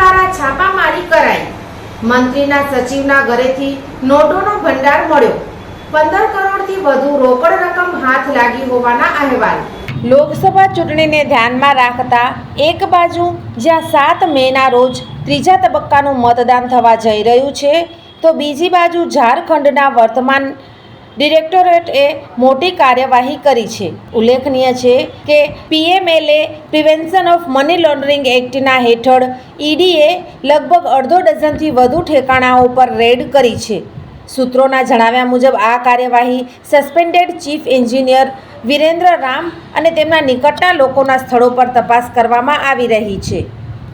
દ્વારા છાપામારી કરાઈ. મંત્રીના સચિવના ઘરેથી નોટોનો ભંડાર મળ્યો. પંદર કરોડથી વધુ રોકડ રકમ હાથ લાગી હોવાના અહેવાલ. લોકસભા ચૂંટણીને ધ્યાનમાં રાખતા એક બાજુ જ્યાં સાત મેના રોજ ત્રીજા તબક્કાનું મતદાન થવા જઈ રહ્યું છે, તો બીજી બાજુ ઝારખંડના વર્તમાન ડિરેક્ટોરેટે મોટી કાર્યવાહી કરી છે. ઉલ્લેખનીય છે કે PMLA prevention of money laundering એક્ટના હેઠળ ઈડીએ લગભગ અડધો ડઝનથી વધુ ઠેકાણાઓ પર રેડ કરી છે. સૂત્રોના જણાવ્યા મુજબ આ કાર્યવાહી suspended chief engineer Virendra Ram અને તેમના નિકટના લોકોના સ્થળો પર તપાસ કરવામાં આવી રહી છે.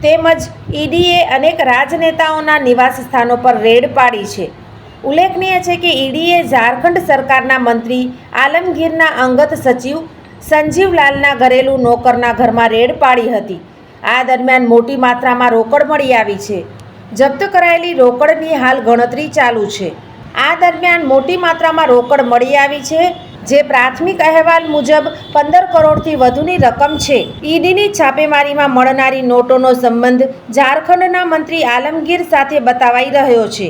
તેમજ ઈડીએ અનેક રાજનેતાઓના નિવાસ સ્થાનો પર રેડ પાડી છે. ઉલ્લેખનીય છે કે ઈડીએ ઝારખંડ સરકારના મંત્રી, આલમગીરના અંગત સચિવ સંજીવલાલના ઘરેલું નોકરના ઘરમાં રેડ પાડી હતી. આ દરમિયાન મોટી માત્રામાં રોકડ મળી આવી છે. જપ્ત કરાયેલી રોકડની હાલ ગણતરી ચાલુ છે. આ દરમિયાન મોટી માત્રામાં રોકડ મળી આવી છે, જે પ્રાથમિક અહેવાલ મુજબ પંદર કરોડથી વધુની રકમ છે. ઈડીની છાપેમારીમાં મળનારી નોટોનો સંબંધ ઝારખંડના મંત્રી આલમગીર સાથે બતાવાઈ રહ્યો છે.